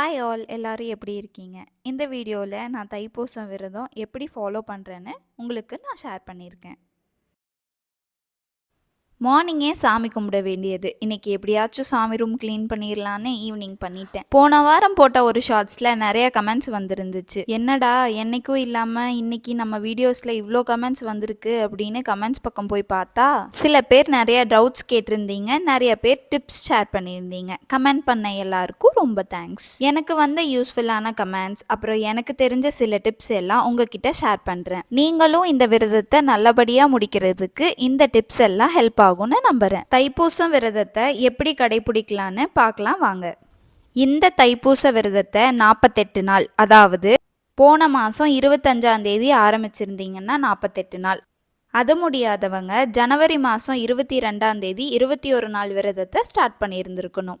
Hi all எல்லோரும் எப்படி இருக்கீங்க? இந்த வீடியோவில் நான் தைப்பூசம் விரதம் எப்படி ஃபாலோ பண்ணுறேன்னு உங்களுக்கு நான் ஷேர் பண்ணியிருக்கேன். மார்னிங்கே சாமி கும்பிட வேண்டியது. இன்னைக்கு எப்படியாச்சும் சாமி ரூம் க்ளீன் பண்ணிடலான்னு ஈவினிங் பண்ணிட்டேன். போன வாரம் போட்ட ஒரு ஷார்ட்ஸில் நிறைய கமெண்ட்ஸ் வந்திருந்துச்சு. என்னடா என்னைக்கும் இல்லாமல் இன்னைக்கு நம்ம வீடியோஸில் இவ்வளோ கமெண்ட்ஸ் வந்திருக்கு அப்படின்னு கமெண்ட்ஸ் பக்கம் போய் பார்த்தா சில பேர் நிறைய டவுட்ஸ் கேட்டிருந்தீங்க நிறைய பேர் டிப்ஸ் ஷேர் பண்ணியிருந்தீங்க. கமெண்ட் பண்ண எல்லாருக்கும் ரொம்ப தேங்க்ஸ் எனக்கு வந்த யூஸ்ஃபுல்லான கமெண்ட்ஸ் அப்புறம் எனக்கு தெரிஞ்ச சில டிப்ஸ் எல்லாம் உங்ககிட்ட ஷேர் பண்ணுறேன் நீங்களும் இந்த விரதத்தை நல்லபடியாக முடிக்கிறதுக்கு இந்த டிப்ஸ் எல்லாம் ஹெல்ப் ஆகும் ஆகும்னு நம்புகிறேன் தைப்பூசம் விரதத்தை எப்படி கடைபிடிக்கலான்னு பார்க்கலாம் வாங்க. இந்த தைப்பூச விரதத்தை நாற்பத்தெட்டு நாள் அதாவது போன மாதம் இருபத்தஞ்சாம் தேதி ஆரம்பிச்சிருந்தீங்கன்னா நாற்பத்தெட்டு நாள். அது முடியாதவங்க ஜனவரி மாதம் இருபத்தி ரெண்டாம் தேதி இருபத்தி ஒரு நாள் விரதத்தை ஸ்டார்ட் பண்ணியிருந்திருக்கணும்.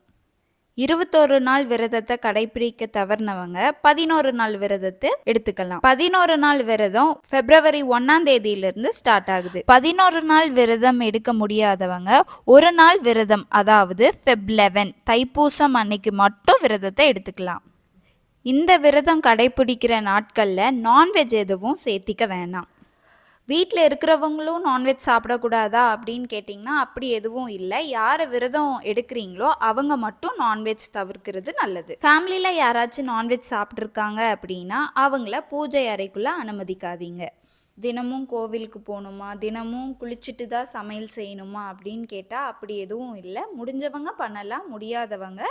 இருபத்தோரு நாள் விரதத்தை கடைபிடிக்க தவறினவங்க பதினோரு நாள் விரதத்தை எடுத்துக்கலாம். பதினோரு நாள் விரதம் பிப்ரவரி ஒன்னாம் தேதியிலிருந்து ஸ்டார்ட் ஆகுது. பதினோரு நாள் விரதம் எடுக்க முடியாதவங்க ஒரு நாள் விரதம் அதாவது ஃபெப் லெவன் தைப்பூசம் அன்னைக்கு மட்டும் விரதத்தை எடுத்துக்கலாம். இந்த விரதம் கடைபிடிக்கிற நாட்களில் நான்வெஜ் எதுவும் சேர்த்திக்க வேணாம். வீட்டில் இருக்கிறவங்களும் நான்வெஜ் சாப்பிடக்கூடாதா அப்படின்னு கேட்டிங்கன்னா அப்படி எதுவும் இல்லை. யார் விரதம் எடுக்கிறீங்களோ அவங்க மட்டும் நான்வெஜ் தவிர்க்கிறது நல்லது. ஃபேமிலியில் யாராச்சும் நான்வெஜ் சாப்பிட்ருக்காங்க அப்படின்னா அவங்கள பூஜை அறைக்குள்ளே அனுமதிக்காதீங்க. தினமும் கோவிலுக்கு போகணுமா? தினமும் குளிச்சுட்டு தான் சமையல் செய்யணுமா? அப்படின்னு கேட்டால் அப்படி எதுவும் இல்லை. முடிஞ்சவங்க பண்ணலாம் முடியாதவங்க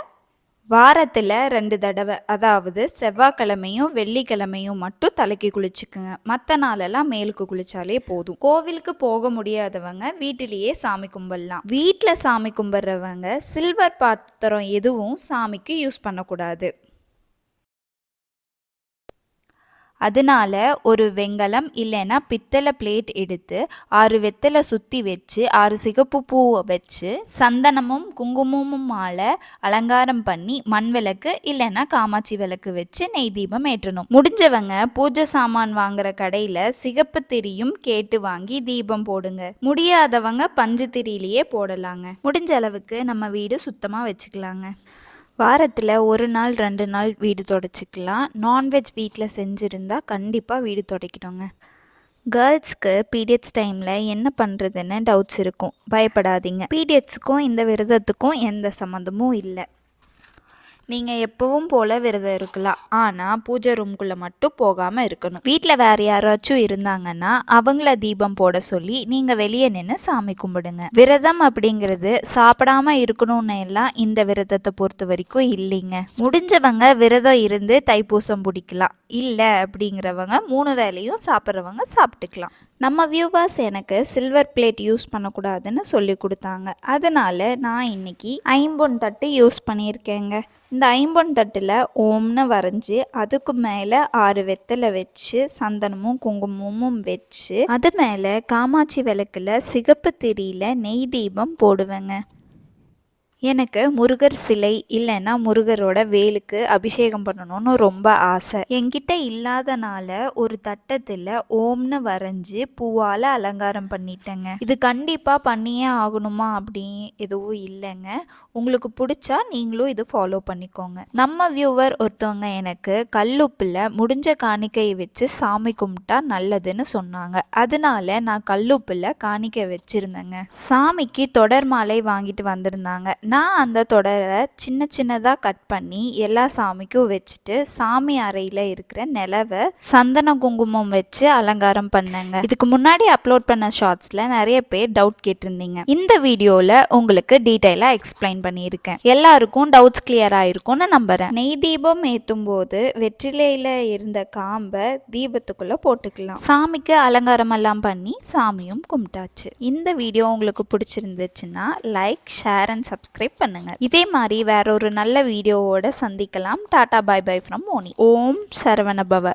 வாரத்தில் ரெண்டு தடவை அதாவது செவ்வாய்க்கிழமையும் வெள்ளிக்கிழமையும் மட்டும் தலைக்கு குளிச்சுக்குங்க. மற்ற நாளெல்லாம் மேலுக்கு குளிச்சாலே போதும். கோவிலுக்கு போக முடியாதவங்க வீட்டிலேயே சாமி கும்பிடலாம். வீட்டில் சாமி கும்பிட்றவங்க சில்வர் பாத்திரம் எதுவும் சாமிக்கு யூஸ் பண்ணக்கூடாது. அதனால ஒரு வெங்கலம் இல்லைன்னா பித்தளை பிளேட் எடுத்து ஆறு வெத்தலை சுற்றி வச்சு ஆறு சிகப்பு பூவை வச்சு சந்தனமும் குங்குமமும் மாலை அலங்காரம் பண்ணி மண் விளக்கு இல்லைன்னா காமாட்சி விளக்கு வச்சு நெய் தீபம் ஏற்றணும். முடிஞ்சவங்க பூஜை சாமான் வாங்குற கடையில் சிகப்பு திரியும் கேட்டு வாங்கி தீபம் போடுங்க. முடியாதவங்க பஞ்சு திரியிலேயே போடலாங்க. முடிஞ்ச அளவுக்கு நம்ம வீடு சுத்தமாக வச்சுக்கலாங்க. வாரத்தில் ஒரு நாள் ரெண்டு நாள் வீடு தொடச்சிக்கலாம் நான்வெஜ் வீட்டில் செஞ்சுருந்தா கண்டிப்பாக வீடு துடைக்கணுங்க கேர்ள்ஸ்க்கு பீரியட்ஸ் டைமில் என்ன பண்ணுறதுன்னு டவுட்ஸ் இருக்கும். பயப்படாதீங்க. பீரியட்ஸுக்கும் இந்த விரதத்துக்கும் எந்த சம்மந்தமும் இல்லை. நீங்கள் எப்பவும் போல் விரதம் இருக்கலாம். ஆனால் பூஜை ரூம்குள்ளே மட்டும் போகாமல் இருக்கணும். வீட்டில் வேறு யாராச்சும் இருந்தாங்கன்னா அவங்கள தீபம் போட சொல்லி நீங்கள் வெளியே நின்று சாமி கும்பிடுங்க. விரதம் அப்படிங்கிறது சாப்பிடாம இருக்கணும்னு எல்லாம் இந்த விரதத்தை பொறுத்த வரைக்கும் இல்லைங்க. முடிஞ்சவங்க விரதம் இருந்து தைப்பூசம் பிடிக்கலாம். இல்லை அப்படிங்கிறவங்க மூணு வேலையும் சாப்பிட்றவங்க சாப்பிட்டுக்கலாம். நம்ம வியூவர்ஸ் எனக்கு சில்வர் பிளேட் யூஸ் பண்ணக்கூடாதுன்னு சொல்லி கொடுத்தாங்க. அதனால் நான் இன்னைக்கு ஐம்பொன் தட்டு யூஸ் பண்ணியிருக்கேங்க. இந்த ஐம்பொன் தட்டில் ஓம்னு வரைஞ்சி அதுக்கு மேலே ஆறு வெத்தலை வச்சு சந்தனமும் குங்குமமும் வச்சு அது மேலே காமாட்சி விளக்கில் சிகப்பு திரியில் நெய் தீபம் போடுவேங்க. எனக்கு முருகர் சிலை இல்லைன்னா முருகரோட வேலுக்கு அபிஷேகம் பண்ணணும்னு ரொம்ப ஆசை. என்கிட்ட இல்லாதனால ஒரு தட்டத்தில் ஓம்னு வரைஞ்சி பூவால் அலங்காரம் பண்ணிட்டேங்க. இது கண்டிப்பாக பண்ணியே ஆகணுமா அப்படி எதுவும் இல்லைங்க. உங்களுக்கு பிடிச்சா நீங்களும் இது ஃபாலோ பண்ணிக்கோங்க. நம்ம வியூவர் ஒருத்தவங்க எனக்கு கல்லுப்பில் முடிஞ்ச காணிக்கையை வச்சு சாமி கும்பிட்டா நல்லதுன்னு சொன்னாங்க. அதனால நான் கல்லுப்பில் காணிக்கை வச்சுருந்தேங்க. சாமிக்கு தொடர் மாலை வாங்கிட்டு வந்திருந்தாங்க. நான் அந்த தொடரை சின்ன சின்னதாக கட் பண்ணி எல்லா சாமிக்கும் வச்சுட்டு சாமி அறையில் இருக்கிற நிலவை சந்தன குங்குமம் வச்சு அலங்காரம் பண்ணேங்க. இதுக்கு முன்னாடி அப்லோட் பண்ண ஷார்ட்ஸில் நிறைய பேர் டவுட் கேட்டிருந்தீங்க. இந்த வீடியோவில் உங்களுக்கு டீட்டெயிலாக எக்ஸ்பிளைன் பண்ணியிருக்கேன். எல்லாருக்கும் டவுட்ஸ் கிளியர் ஆயிருக்கும்னு நம்புகிறேன் நெய் தீபம் ஏற்றும் போது வெற்றிலையில் இருந்த காம்பை தீபத்துக்குள்ளே போட்டுக்கலாம். சாமிக்கு அலங்காரம் எல்லாம் பண்ணி சாமியும் கும்பிட்டாச்சு. இந்த வீடியோ உங்களுக்கு பிடிச்சிருந்துச்சுன்னா like share and subscribe subscribe பண்ணுங்க. இதே மாதிரி வேற ஒரு நல்ல வீடியோவோட சந்திக்கலாம். டாடா பாய் bye from Moni. Om Saravanabhava